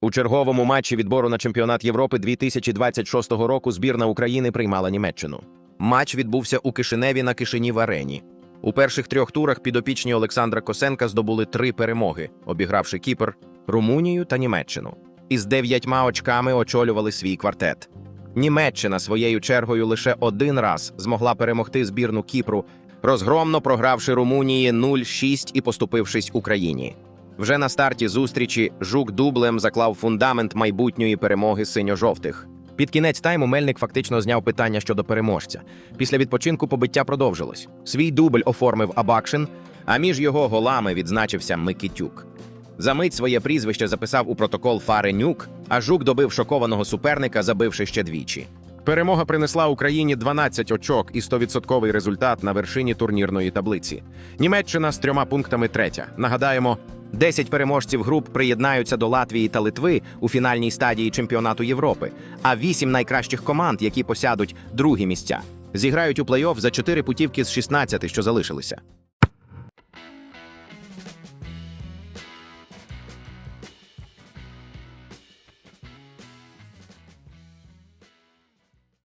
У черговому матчі відбору на чемпіонат Європи 2026 року збірна України приймала Німеччину. Матч відбувся у Кишиневі на Кишинів арені. У перших трьох турах підопічні Олександра Косенка здобули три перемоги, обігравши Кіпр, Румунію та Німеччину. Із дев'ятьма очками очолювали свій квартет. Німеччина своєю чергою лише один раз змогла перемогти збірну Кіпру, розгромно програвши Румунії 0-6 і поступившись Україні. Вже на старті зустрічі Жук дублем заклав фундамент майбутньої перемоги синьо-жовтих. Під кінець тайму Мельник фактично зняв питання щодо переможця. Після відпочинку побиття продовжилось. Свій дубль оформив Абакшин, а між його голами відзначився Микитюк. За мить своє прізвище записав у протокол Фаренюк, а Жук добив шокованого суперника, забивши ще двічі. Перемога принесла Україні 12 очок і 100% результат на вершині турнірної таблиці. Німеччина з трьома пунктами третя. Нагадаємо, 10 переможців груп приєднаються до Латвії та Литви у фінальній стадії чемпіонату Європи, а 8 найкращих команд, які посядуть другі місця, зіграють у плей-офф за 4 путівки з 16, що залишилися.